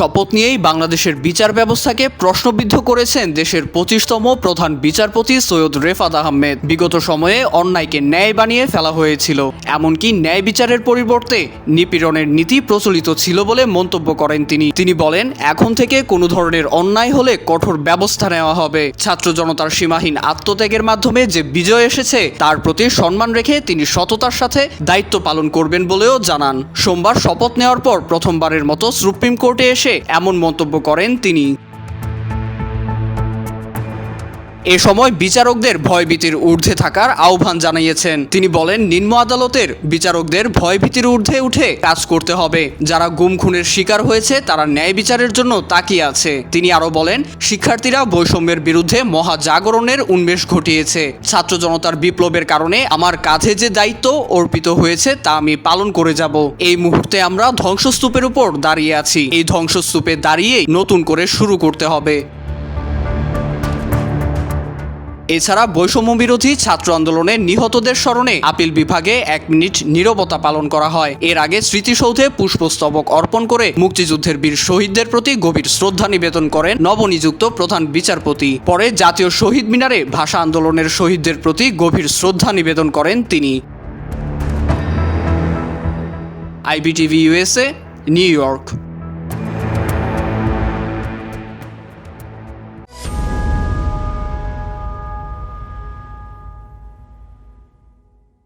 শপথ নিয়েই বাংলাদেশের বিচার ব্যবস্থাকে প্রশ্নবিদ্ধ করেছেন দেশের পঁচিশতম প্রধান বিচারপতি সৈয়দ রেফাত আহমেদ। বিগত সময়ে অন্যায়কে ন্যায় বানিয়ে ফেলা হয়েছিল। এমনকি ন্যায় বিচারের পরিবর্তে নিপীড়নের নীতি প্রচলিত ছিল বলে মন্তব্য করেন তিনি। তিনি বলেন, এখন থেকে কোনো ধরনের অন্যায় হলে কঠোর ব্যবস্থা নেওয়া হবে। ছাত্র জনতার সীমাহীন আত্মত্যাগের মাধ্যমে যে বিজয় এসেছে, তার প্রতি সম্মান রেখে তিনি সততার সাথে দায়িত্ব পালন করবেন বলেও জানান। সোমবার শপথ নেওয়ার পর প্রথমবারের মতো সুপ্রিম কোর্টে এসে এমন মন্তব্য করেন তিনি। এ সময় বিচারকদের ভয়ভীতির ঊর্ধ্বে থাকার আহ্বান জানিয়েছেন। তিনি বলেন, নিম্ন আদালতের বিচারকদের ভয়ভীতির ঊর্ধ্বে উঠে কাজ করতে হবে। যারা গুম খুনের শিকার হয়েছে, তারা ন্যায় বিচারের জন্য তাকিয়ে আছে। তিনি আরও বলেন, শিক্ষার্থীরা বৈষম্যের বিরুদ্ধে মহাজাগরণের উন্মেষ ঘটিয়েছে। ছাত্র জনতার বিপ্লবের কারণে আমার কাঁধে যে দায়িত্ব অর্পিত হয়েছে, তা আমি পালন করে যাব। এই মুহূর্তে আমরা ধ্বংসস্তূপের উপর দাঁড়িয়ে আছি। এই ধ্বংসস্তূপে দাঁড়িয়ে নতুন করে শুরু করতে হবে। এছাড়া বৈষম্য বিরোধী ছাত্র আন্দোলনে নিহতদের স্মরণে আপিল বিভাগে এক মিনিট নীরবতা পালন করা হয়। এর আগে স্মৃতিসৌধে পুষ্পস্তবক অর্পণ করে মুক্তিযুদ্ধের বীর শহীদদের প্রতি গভীর শ্রদ্ধা নিবেদন করেন নবনিযুক্ত প্রধান বিচারপতি। পরে জাতীয় শহীদ মিনারে ভাষা আন্দোলনের শহীদদের প্রতি গভীর শ্রদ্ধা নিবেদন করেন তিনি। IBTV USA New York.